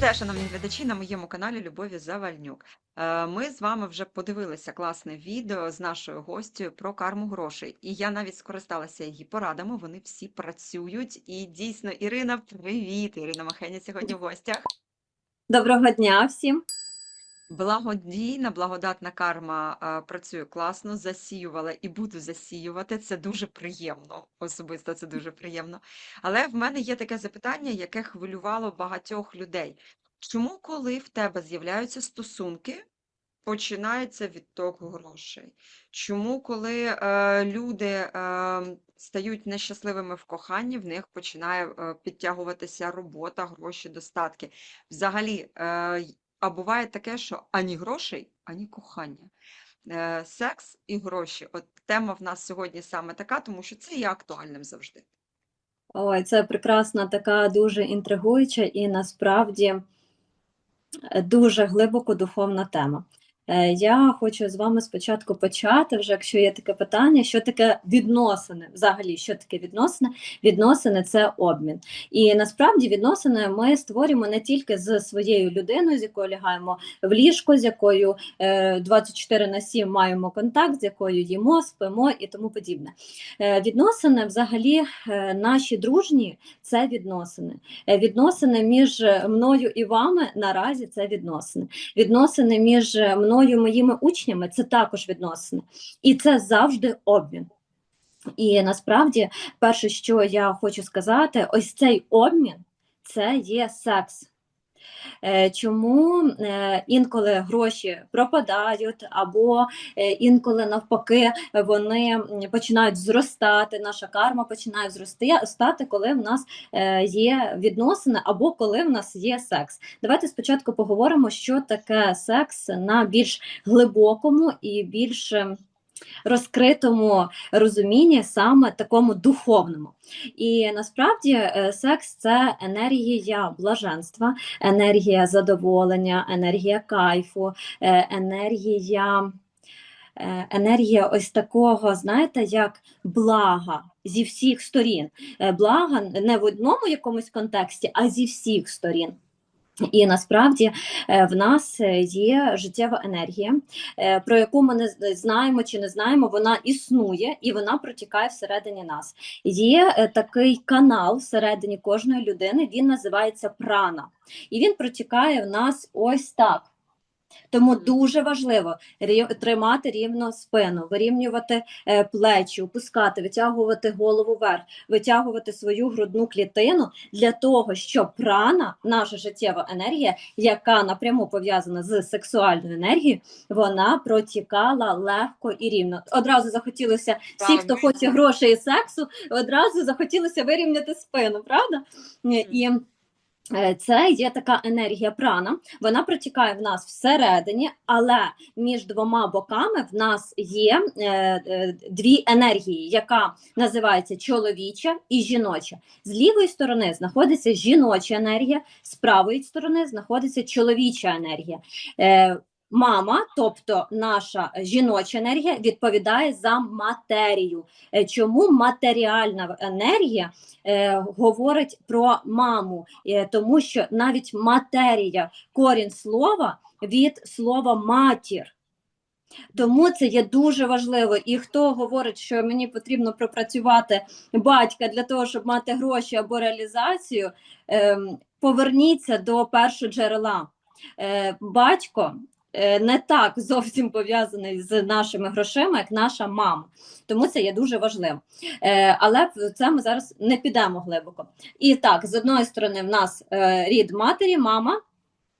Вітаю, шановні глядачі, на моєму каналі Любові Завальнюк. Е, Ми з вами вже подивилися класне відео з нашою гостю про карму грошей. І я навіть скористалася її порадами. Вони всі працюють. І дійсно, Ірина, привіт! Ірина Махеня сьогодні в гостях. Доброго дня всім. Благодійна, благодатна карма працює класно, засіювала і буду засіювати. Це дуже приємно. Особисто це дуже приємно. Але в мене є таке запитання, яке хвилювало багатьох людей. Чому, коли в тебе з'являються стосунки, починається відток грошей? Чому, коли е, люди е, стають нещасливими в коханні, в них починає е, підтягуватися робота, гроші, достатки? Взагалі, е, а буває таке, що ані грошей, ані кохання. Е, Секс і гроші. От тема в нас сьогодні саме така, тому що це є актуальним завжди. Ой, це прекрасна, така дуже інтригуюча і насправді е, дуже глибоко духовна тема. Е, Я хочу з вами спочатку почати, вже якщо є таке питання, що таке відносини? Взагалі, що таке відносини? Відносини це обмін. І насправді відносини ми створюємо не тільки з своєю людиною, з якою лягаємо в ліжко, з якою е, 24 на 7 маємо контакт, з якою їмо, спимо і тому подібне. Е, Відносини, взагалі, е, наші дружні це відносини. Е, Відносини між мною і вами наразі це відносини. Відносини між мною і моїми учнями це також відносини. І це завжди обмін. І насправді, перше, що я хочу сказати, ось цей обмін це є секс. Е, Чому е, інколи гроші пропадають, або е, інколи навпаки вони починають зростати, наша карма починає зростати, коли в нас є відносини, або коли в нас є секс. Давайте спочатку поговоримо, що таке секс на більш глибокому і більш розкритому розумінні, саме такому духовному. І насправді е, секс це енергія блаженства, енергія задоволення, енергія кайфу, е, енергія. е, Енергія ось такого, знаєте, як блага зі всіх сторін. Блага не в одному якомусь контексті, а зі всіх сторін. І насправді е, в нас е, є життєва енергія, е, про яку ми не знаємо чи не знаємо, вона існує і вона протікає всередині нас. Є такий канал всередині кожної людини, він називається прана, і він протікає в нас ось так. Тому дуже важливо тримати рівно спину, вирівнювати е, плечі, опускати, витягувати голову вверх, витягувати свою грудну клітину для того, щоб прана, наша життєва енергія, яка напряму пов'язана з сексуальною енергією, вона протікала легко і рівно. Одразу захотілося всі, хто хоче грошей і сексу, одразу захотілося вирівняти спину, правда? Е, І Це є така енергія прана, вона протікає в нас всередині, але між двома боками в нас є е, е, дві енергії, яка називається чоловіча і жіноча. З лівої сторони знаходиться жіноча енергія, з правої сторони знаходиться чоловіча енергія. Е, Мама, тобто наша жіноча енергія, відповідає за матерію. Е, Чому матеріальна енергія е, говорить про маму? Е, тому що навіть матерія, корінь слова від слова матір. Тому це є дуже важливо. І хто говорить, що мені потрібно пропрацювати батька для того, щоб мати гроші або реалізацію, ем, поверніться до першого джерела. Е, батько е, не так зовсім пов'язаний з нашими грошима, як наша мама. Тому це є дуже важливо. Е, але в це ми зараз не підемо глибоко. І так, з одної сторони, в нас е, рід матері, мама.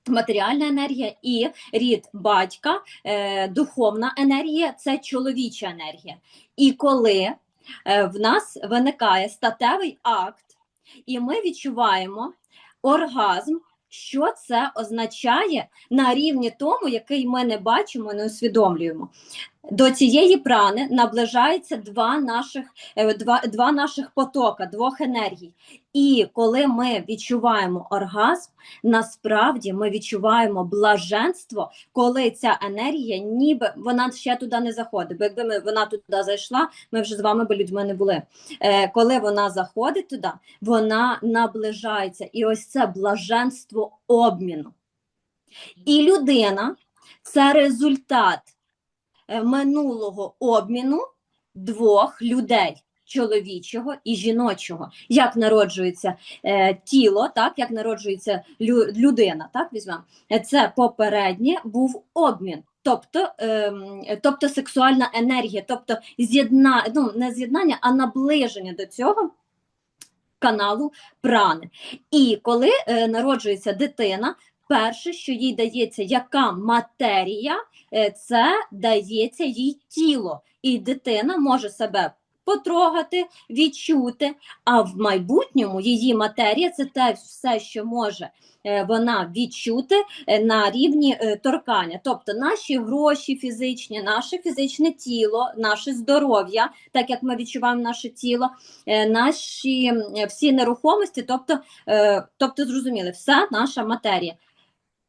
Матеріальна енергія і рід батька, е, духовна енергія це чоловіча енергія. І коли е, в нас виникає статевий акт, і ми відчуваємо оргазм, що це означає на рівні тому, який ми не бачимо, не усвідомлюємо. До цієї прани наближається два наших, е, два, два наших потока, двох енергій. І коли ми відчуваємо оргазм, насправді ми відчуваємо блаженство, коли ця енергія, ніби вона ще туди не заходить. Бо якби ми, вона туди зайшла, ми вже з вами би людьми не були. Е, коли вона заходить туди, вона наближається. І ось це блаженство обміну. І людина це результат минулого обміну двох людей. Чоловічого і жіночого, як народжується е, тіло, так як народжується лю, людина, так візьмемо. Е, Це попереднє був обмін, тобто, ем, тобто сексуальна енергія, тобто з'єдна, ну не з'єднання, а наближення до цього каналу прани. І коли е, народжується дитина, перше, що їй дається, яка матерія, е, це дається їй тіло, і дитина може себе потрогати, відчути. А в майбутньому її матерія це те все, що може е, вона відчути е, на рівні торкання. Тобто наші гроші фізичні, наше фізичне тіло, наше здоров'я, так як ми відчуваємо наше тіло, наші всі нерухомості, тобто, тобто зрозуміли, вся наша матерія.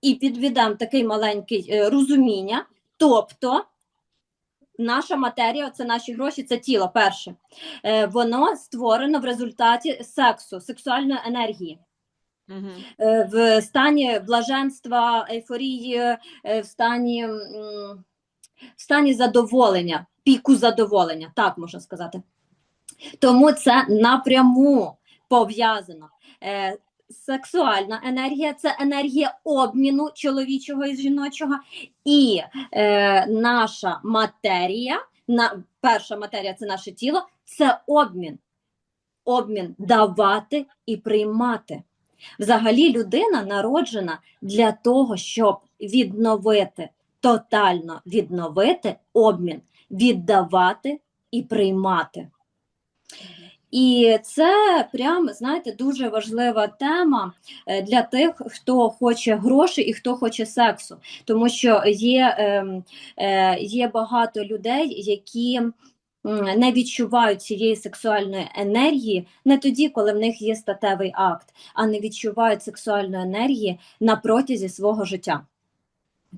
І підведемо такий маленький е, розуміння, тобто. Наша матерія, це наші гроші, це тіло перше. Е, воно створено в результаті сексу, сексуальної енергії. Е, в стані блаженства, ейфорії, в стані, в стані задоволення, піку задоволення, так можна сказати. Тому це напряму пов'язано. Сексуальна енергія це енергія обміну чоловічого і жіночого, і е, наша матерія, на, перша матерія це наше тіло, це обмін. Обмін давати і приймати. Взагалі, людина народжена для того, щоб відновити, тотально відновити обмін, віддавати і приймати. І це прям, знаєте, дуже важлива тема е, для тих, хто хоче грошей і хто хоче сексу. Тому що є, ем, е, є багато людей, які не відчувають цієї сексуальної енергії не тоді, коли в них є статевий акт, а не відчувають сексуальної енергії на протязі свого життя.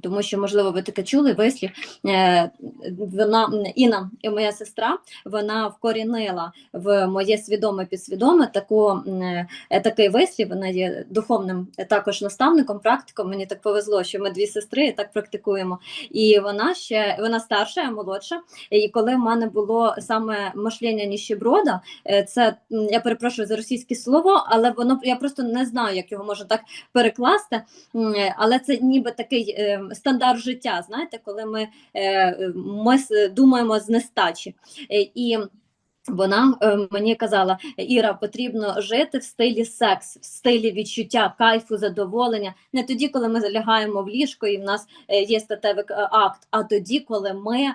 Тому що, можливо, ви таке чули вислів. Е, вона Інна, моя сестра, вона вкорінила в моє свідоме підсвідоме таку, е, такий вислів. Вона є духовним е, також наставником, практиком. Мені так повезло, що ми дві сестри так практикуємо. І вона ще вона старша, я молодша. І коли в мене було саме мишлення ніщеброда, це я перепрошую за російське слово, але воно я просто не знаю, як його можна так перекласти. Але це ніби такий е, стандарт життя. Знаєте, коли ми, е, ми думаємо з нестачі. Е, І вона е, мені казала: Іра, потрібно жити в стилі секс, в стилі відчуття, кайфу, задоволення. Не тоді, коли ми залягаємо в ліжко і в нас є статевий акт, а тоді, коли ми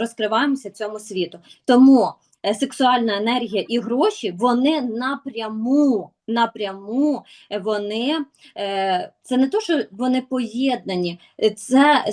розкриваємося цьому світу. Тому сексуальна енергія і гроші вони напряму, напряму е, вони е, це не то, що вони поєднані, е, це,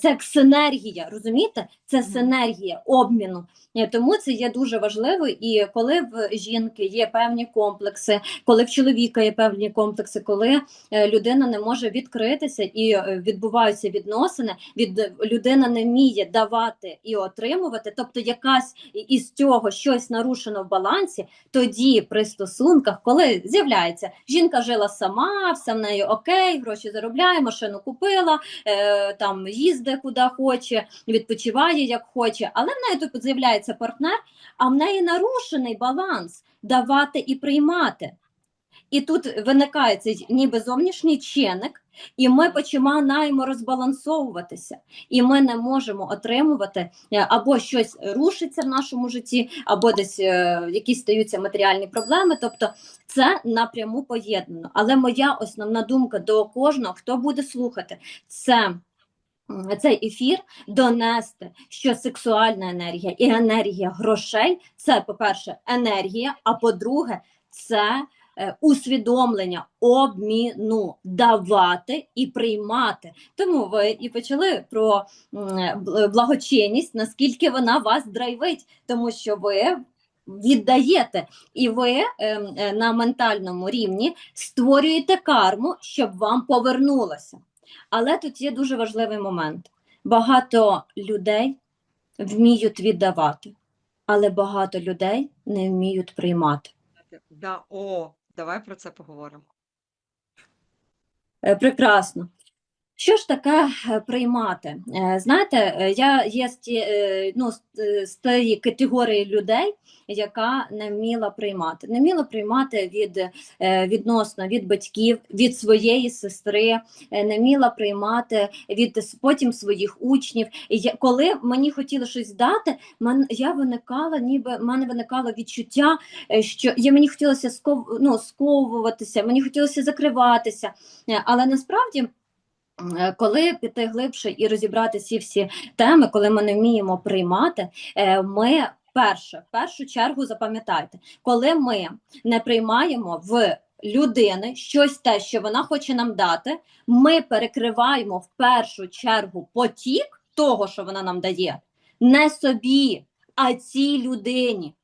це як синергія, розумієте? Це синергія обміну. Тому це є дуже важливо. І коли в жінки є певні комплекси, коли в чоловіка є певні комплекси, коли людина не може відкритися і відбуваються відносини, від людина не вміє давати і отримувати, тобто якась із цього щось нарушено в балансі, тоді при стосунках, коли з'являється жінка жила сама, все в неї окей, гроші заробляє, машину купила, е, там їздить куди хоче, відпочиває як хоче, але в неї тут з'являється партнер, а в неї нарушений баланс давати і приймати. І тут виникає цей ніби зовнішній чинник, і ми починаємо розбалансовуватися, і ми не можемо отримувати е, або щось рушиться в нашому житті, або десь е, якісь стаються матеріальні проблеми. Тобто це напряму поєднано. Але моя основна думка до кожного, хто буде слухати, це. Цей ефір донести, що сексуальна енергія і енергія грошей це, по-перше, енергія, а по-друге, це усвідомлення обміну давати і приймати. Тому ви і почали про благочинність, наскільки вона вас драйвить, тому що ви. Віддаєте, і ви ем, е, на ментальному рівні створюєте карму, щоб вам повернулося. Але тут є дуже важливий момент: багато людей вміють віддавати, але багато людей не вміють приймати. Да, о, давай про це поговоримо. Е, Прекрасно. Що ж таке е, приймати? Е, Знаєте, е, я є ну, тієї категорії людей, яка не вміла приймати. Не вміла приймати від відносно від батьків, від своєї сестри, не вміла приймати від потім своїх учнів. І коли мені хотіли щось дати, я виникала, ніби в мене виникало відчуття, що я мені хотілося сков, ну, сковуватися, мені хотілося закриватися. Але насправді. Е, Коли піти глибше і розібрати ці всі теми, коли ми не вміємо приймати, е, ми перше, в першу чергу запам'ятайте, коли ми не приймаємо в людини щось те, що вона хоче нам дати, ми перекриваємо в першу чергу потік того, що вона нам дає, не собі, а цій людині.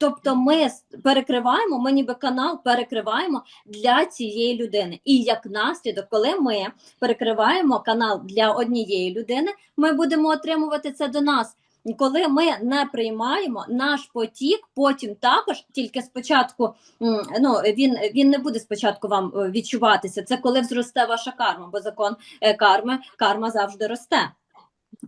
Тобто ми перекриваємо, ми ніби канал перекриваємо для цієї людини. І як наслідок, коли ми перекриваємо канал для однієї людини, ми будемо отримувати це до нас. Коли ми не приймаємо наш потік, потім також тільки спочатку ну він, він не буде спочатку вам е, відчуватися. Це коли зросте ваша карма, бо закон е, карми, карма завжди росте.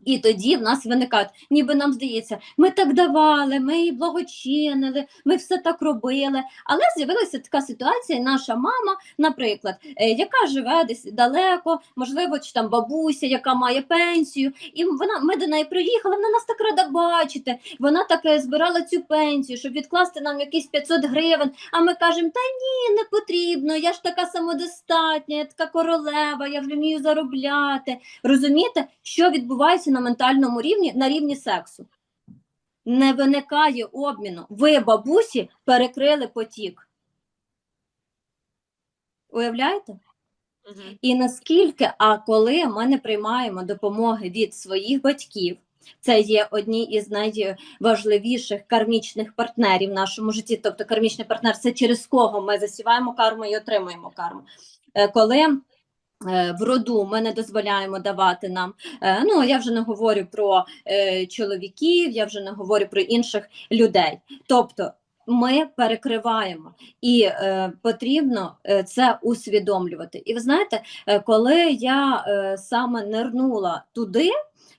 І тоді в нас виникають, ніби нам здається, ми так давали, ми і благочинили, ми все так робили. Але з'явилася така ситуація, наша мама, наприклад, е, яка живе десь далеко, можливо, чи там бабуся, яка має пенсію, і вона ми до неї приїхали, вона нас так рада бачити. Вона так збирала цю пенсію, щоб відкласти нам якісь 500 гривень. А ми кажемо, та ні, не потрібно. Я ж така самодостатня, я така королева, я вже вмію заробляти. Розумієте, що відбувається на ментальному рівні, на рівні сексу? Не виникає обміну. Ви, бабусі, перекрили потік. Уявляєте? Мгм. І наскільки, а коли ми не приймаємо допомоги від своїх батьків, це є одні із найважливіших кармічних партнерів в нашому житті. Тобто кармічний партнер це через кого ми засіваємо карму і отримуємо карму. Е, Коли в роду ми не дозволяємо давати нам. е, Ну я вже не говорю про е, чоловіків, я вже не говорю про інших людей. Тобто ми перекриваємо, і е, потрібно е, це усвідомлювати. І ви знаєте, е, коли я е, саме нирнула туди,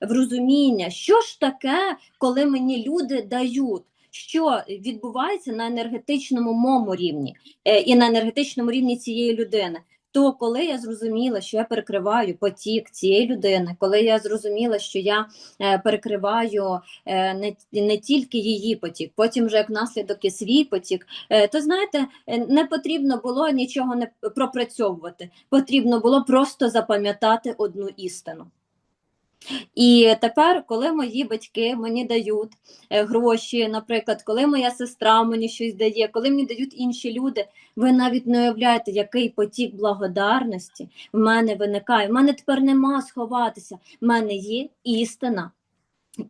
в розуміння, що ж таке, коли мені люди дають. Що відбувається на енергетичному моєму рівні е, і на енергетичному рівні цієї людини? То коли я зрозуміла, що я перекриваю потік цієї людини, коли я зрозуміла, що я е, перекриваю е, не, не тільки її потік, потім вже як наслідок і свій потік, е, то знаєте, не потрібно було нічого не пропрацьовувати. Потрібно було просто запам'ятати одну істину. І тепер, коли мої батьки мені дають е, гроші, наприклад, коли моя сестра мені щось дає, коли мені дають інші люди, ви навіть не уявляєте, який потік благодарності в мене виникає. В мене тепер нема сховатися. В мене є істина.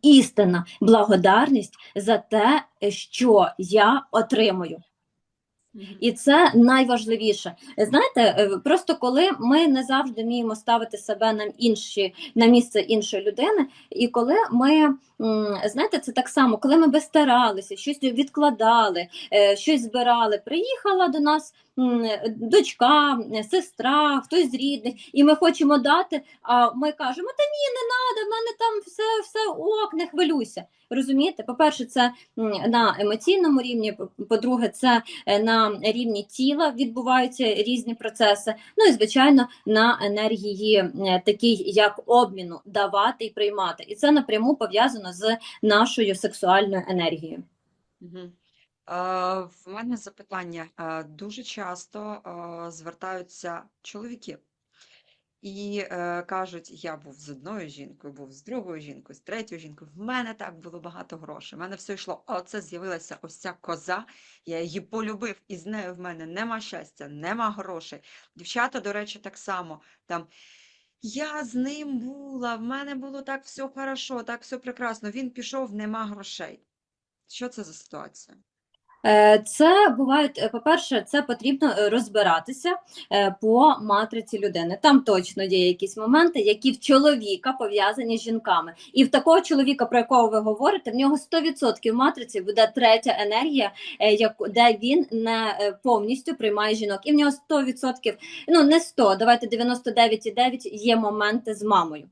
Істина благодарність за те, що я отримую. І це найважливіше. Знаєте, е, просто коли ми не завжди вміємо ставити себе на інші на місце іншої людини, і коли ми знаєте, це так само, коли ми би старалися, щось відкладали, е, щось збирали, приїхала до нас дочка, е, сестра, хтось з рідних, і ми хочемо дати. А ми кажемо: та ні, не треба, в мене там все, все ок, не хвилюйся. Розумієте? По-перше, це на емоційному рівні, по- по-друге, це е, на рівні тіла відбуваються різні процеси. Ну і звичайно на енергії е, такій, як обміну, давати і приймати. І це напряму пов'язано з нашою сексуальною енергією. Е, В мене запитання. Е, Дуже часто е, звертаються чоловіки і кажуть, я був з одною жінкою, був з другою жінкою, з третьою жінкою. В мене так було багато грошей. В мене все йшло. Оце з'явилася ось ця коза. Я її полюбив, і з нею в мене нема щастя, нема грошей. Дівчата, до речі, так само там. Я з ним була, в мене було так все хорошо, так все прекрасно. Він пішов, нема грошей. Що це за ситуація? Е, Це бувають, е, по-перше, це потрібно е, розбиратися по матриці людини. Там точно є якісь моменти, які в чоловіка пов'язані з жінками. І в такого чоловіка, про якого ви говорите, в нього 100% в матриці буде третя енергія, де він не повністю приймає жінок. І в нього 100%, ну не 100, давайте 99,9 є моменти з мамою.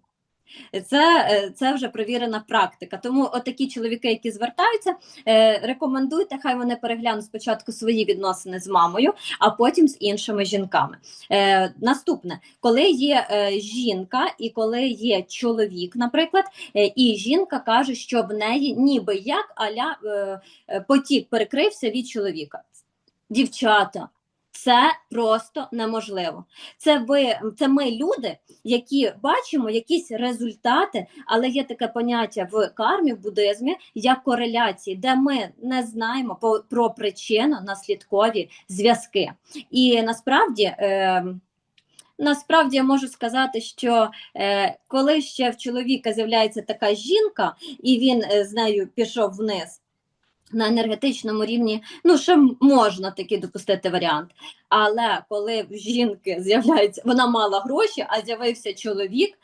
Це, е, це вже провірена практика. Тому отакі чоловіки, які звертаються, е, рекомендуйте, хай вони переглянуть спочатку свої відносини з мамою, а потім з іншими жінками. Е, Наступне, коли є жінка і коли є чоловік, наприклад, і жінка каже, що в неї ніби як аля потік перекрився від чоловіка. Дівчата. Це просто неможливо. Це ви, це ми люди, які бачимо якісь результати, але є таке поняття в кармі, в буддизмі, як кореляції, де ми не знаємо про причинно-наслідкові зв'язки. І насправді. Е, Насправді я можу сказати, що е, коли ще в чоловіка з'являється така жінка, і він е, з нею пішов вниз на енергетичному рівні, ну ще можна такий допустити варіант. Але коли в жінки з'являється, вона мала гроші, а з'явився чоловік,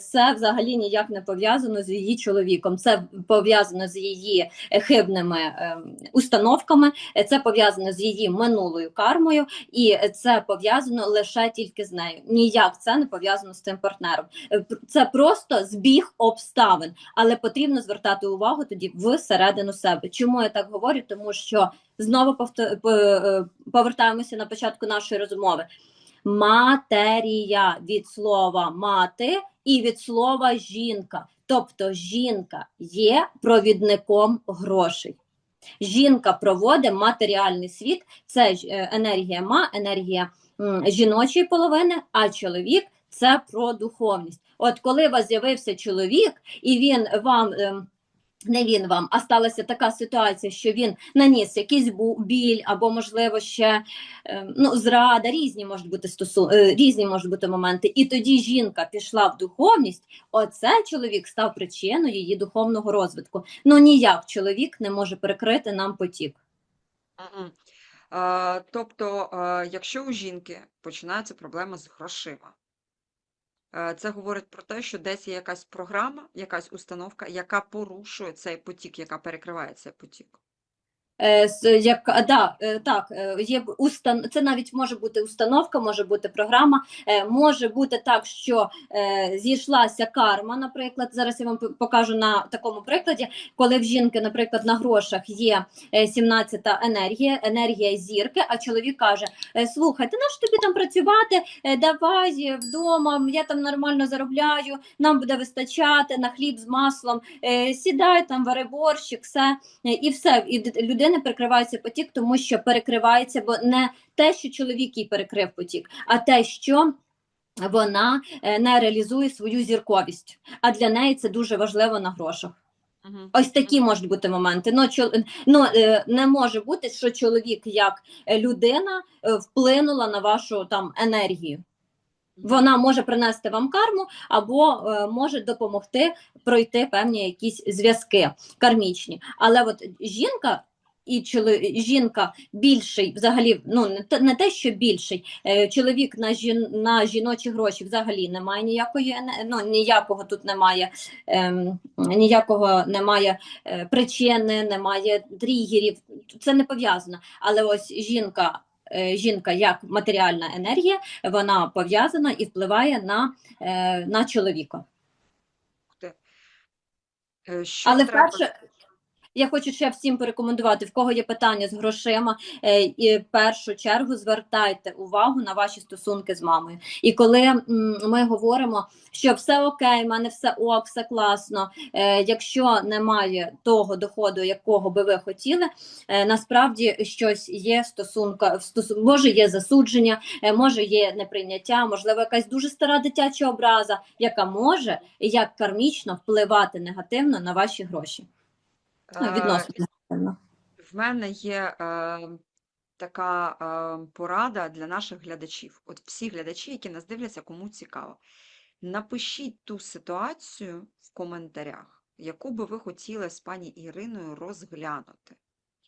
це взагалі ніяк не пов'язано з її чоловіком. Це пов'язано з її е, хибними е, установками, е, це пов'язано з її минулою кармою, і е, це пов'язано лише тільки з нею. Ніяк це не пов'язано з цим партнером. Е, Це просто збіг обставин, але потрібно звертати увагу тоді всередину себе. Чому я так говорю? Тому що знову е, повертаємося на початку нашої розмови. Матерія від слова мати і від слова жінка. Тобто жінка є провідником грошей. Жінка проводить матеріальний світ, це е, енергія ма, енергія жіночої половини, а чоловік це про духовність. От коли у вас з'явився чоловік, і він вам. Не він вам, а сталася така ситуація, що він наніс якийсь біль, або, можливо, ще е, ну, зрада, різні можуть бути стосу... е, різні можуть бути моменти. І тоді жінка пішла в духовність. Оце чоловік став причиною її духовного розвитку. Ну ніяк чоловік не може перекрити нам потік. Мгм. Е, Тобто, е, якщо у жінки починається проблема з грошима, це говорить про те, що десь є якась програма, якась установка, яка порушує цей потік, яка перекриває цей потік. Е, як, да, е, так, е, є устан... це навіть може бути установка, може бути програма, може бути так, що зійшлася карма, наприклад. Зараз я вам покажу на такому прикладі, коли в жінки, наприклад, на грошах є е, 17-та енергія, енергія зірки, а чоловік каже: слухай, ти наш тобі там працювати, давай вдома, я там нормально заробляю, нам буде вистачати на хліб з маслом, сідай там, вари борщик, все. І все, і д- людини перекривається потік, тому що перекривається, бо не те, що чоловік їй перекрив потік, а те, що вона е, не реалізує свою зірковість. А для неї це дуже важливо на грошах. Мгм. Ось такі можуть бути моменти. Ну, чо, ну е, не може бути, що чоловік як е, людина вплинула на вашу там енергію. Вона може принести вам карму або може допомогти пройти певні якісь зв'язки кармічні. Але от жінка. І чоло... жінка більший, взагалі, ну не те, не те, що більший. Е, чоловік на жін... на жіночі гроші взагалі немає ніякої ну, ніякого тут немає, ем, ніякого немає е, причини, немає тригерів. Це не пов'язано. Але ось жінка, е, жінка як матеріальна енергія, вона пов'язана і впливає на, на чоловіка. Що Але треба? вперше, Я хочу ще всім порекомендувати, в кого є питання з грошима, е, і в першу чергу звертайте увагу на ваші стосунки з мамою. І коли ми говоримо, що все окей, в мене все ок, все класно. е, Якщо немає того доходу, якого би ви хотіли, е, насправді щось є стосунка може є засудження, може є неприйняття, можливо, якась дуже стара дитяча образа, яка може як кармічно впливати негативно на ваші гроші. Ну, Е, відносно. В мене є е, така е, порада для наших глядачів. От всі глядачі, які нас дивляться, кому цікаво. Напишіть ту ситуацію в коментарях, яку би ви хотіли з пані Іриною розглянути.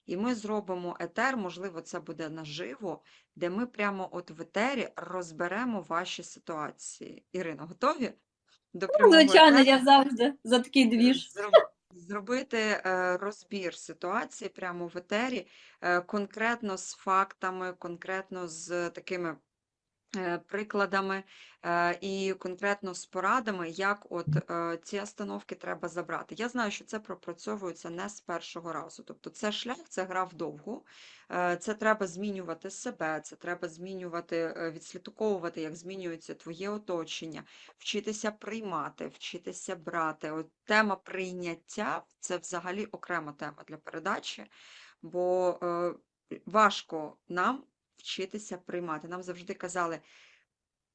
І ми зробимо етер, можливо, це буде наживо, де ми прямо от в етері розберемо ваші ситуації. Ірино, готові до Ну, Звичайно, етеру? я завжди за такий двіж. Зроб- Зробити е, розбір ситуації прямо в етері, е, конкретно з фактами, конкретно з такими прикладами е, і конкретно з порадами, як от е, ці остановки треба забрати. Я знаю, що це пропрацьовується не з першого разу. Тобто це шлях, це гра вдовгу. Е, Це треба змінювати себе, це треба змінювати, е, відслідковувати, як змінюється твоє оточення вчитися приймати, вчитися брати. От тема прийняття це взагалі окрема тема для передачі, бо е, важко нам вчитися приймати. Нам завжди казали: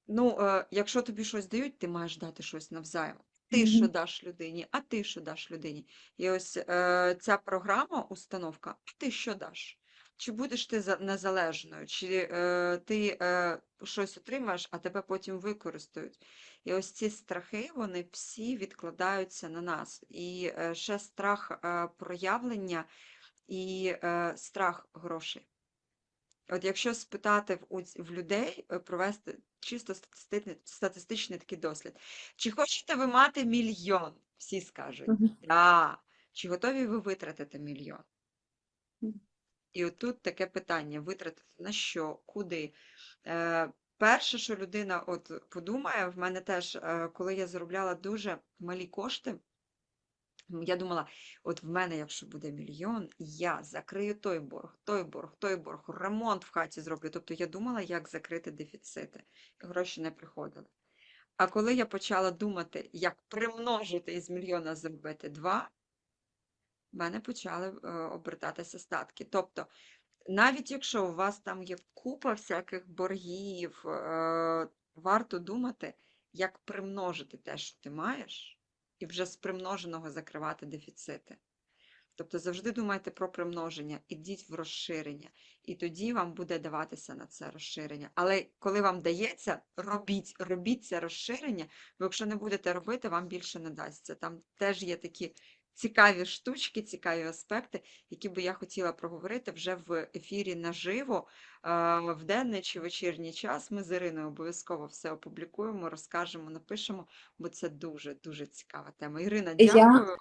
ну, е, якщо тобі щось дають, ти маєш дати щось навзаєм. Ти що даш людині, а ти що даш людині. І ось е, ця програма, установка, ти що даш? Чи будеш ти незалежною, чи е, ти е, щось отримаєш, а тебе потім використають. І ось ці страхи, вони всі відкладаються на нас. І е, ще страх е, проявлення і е, страх грошей. От якщо спитати в, в людей, е, провести чисто статистичний, статистичний такий дослід. Чи хочете ви мати мільйон? Всі скажуть, да. Чи готові ви витратити мільйон? І отут таке питання: витратити на що, куди? Е, перше, що людина от подумає, в мене теж, е, коли я заробляла дуже малі кошти, я думала, от в мене, якщо буде мільйон, я закрию той борг, той борг, той борг, ремонт в хаті зроблю. Тобто я думала, як закрити дефіцити. І гроші не приходили. А коли я почала думати, як примножити із мільйона зробити два, в мене почали е, обертатися статки. Тобто, навіть якщо у вас там є купа всяких боргів, е, варто думати, як примножити те, що ти маєш, і вже з примноженого закривати дефіцити. Тобто завжди думайте про примноження, ідіть в розширення, і тоді вам буде даватися на це розширення. Але коли вам дається, робіть, робіть це розширення, бо якщо не будете робити, вам більше не дасться. Там теж є такі цікаві штучки, цікаві аспекти, які би я хотіла проговорити вже в ефірі наживо, е, в денний чи вечірній час. Ми з Іриною обов'язково все опублікуємо, розкажемо, напишемо, бо це дуже-дуже цікава тема. Ірина, дякую. Я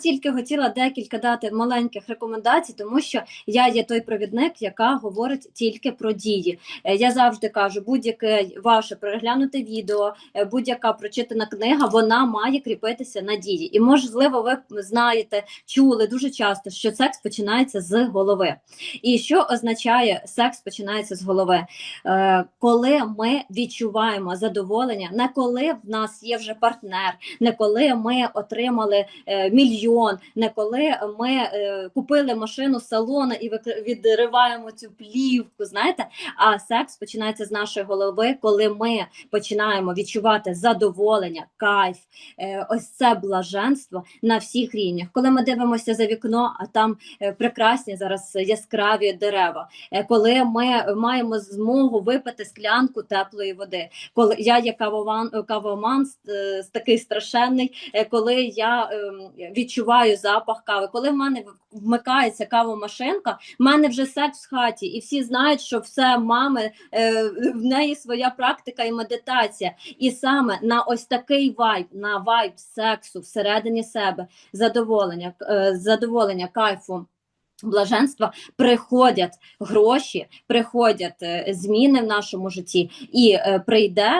тільки хотіла декілька дати маленьких рекомендацій, тому що я є той провідник, яка говорить тільки про дії. Е, Я завжди кажу, будь-яке ваше переглянуте відео, е, будь-яка прочитана книга, вона має кріпитися на дії. І можливо, ви знаєте, чули дуже часто, що секс починається з голови. І що означає секс починається з голови? Е, Коли ми відчуваємо задоволення, не коли в нас є вже партнер, не коли ми отримали мільйон, не коли ми е, купили машину з салону і відриваємо цю плівку. Знаєте, а секс починається з нашої голови, коли ми починаємо відчувати задоволення, кайф, е, ось це блаженство на всіх рівнях. Коли ми дивимося за вікно, а там е, прекрасні зараз яскраві дерева. Коли ми маємо змогу випити склянку теплої води, коли я є кавоман е, такий страшенний, коли я ем, відчуваю запах кави, коли в мене вмикається кавомашинка, в мене вже секс в хаті, і всі знають, що все мами е, в неї своя практика і медитація. І саме на ось такий вайб, на вайб сексу всередині себе, задоволення, е, задоволення, кайфу. Блаженства приходять гроші, приходять е, зміни в нашому житті, і е, прийде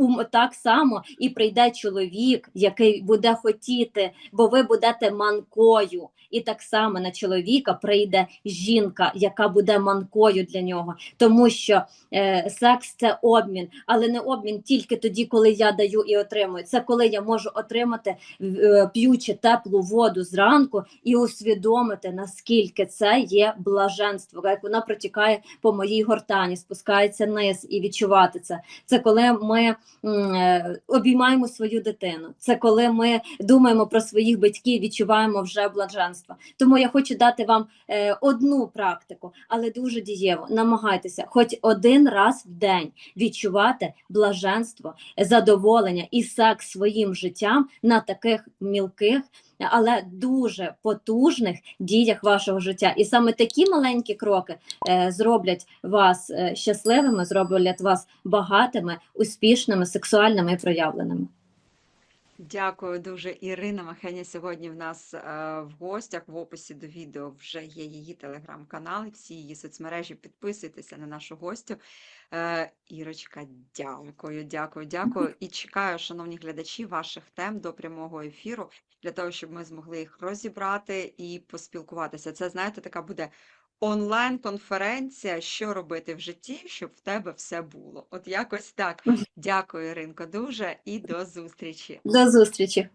ум так само і прийде чоловік, який буде хотіти, бо ви будете манкою. І так само на чоловіка прийде жінка, яка буде манкою для нього, тому що е, секс це обмін, але не обмін тільки тоді, коли я даю і отримую. Це коли я можу отримати, е, п'ючи теплу воду зранку і усвідомити, наскільки це є блаженство, як вона протікає по моїй гортані, спускається вниз і відчувати це. Це коли ми обіймаємо свою дитину. Це коли ми думаємо про своїх батьків, відчуваємо вже блаженство. Тому я хочу дати вам е, одну практику, але дуже дієво. Намагайтеся, хоч один раз в день відчувати блаженство, задоволення і секс своїм життям на таких мілких. Але дуже потужних діях вашого життя, і саме такі маленькі кроки е, зроблять вас е, щасливими, зроблять вас багатими, успішними, сексуальними і проявленими. Дякую дуже. Ірина Махеня сьогодні в нас е, в гостях. В описі до відео вже є її телеграм-канал, всі її соцмережі. Підписуйтеся на нашу гостю. Е, Ірочка, дякую, дякую, дякую. І чекаю, шановні глядачі, ваших тем до прямого ефіру для того, щоб ми змогли їх розібрати і поспілкуватися. Це, знаєте, така буде онлайн-конференція, що робити в житті, щоб в тебе все було. От якось так. Дякую, Іринко, дуже і до зустрічі. До зустрічі!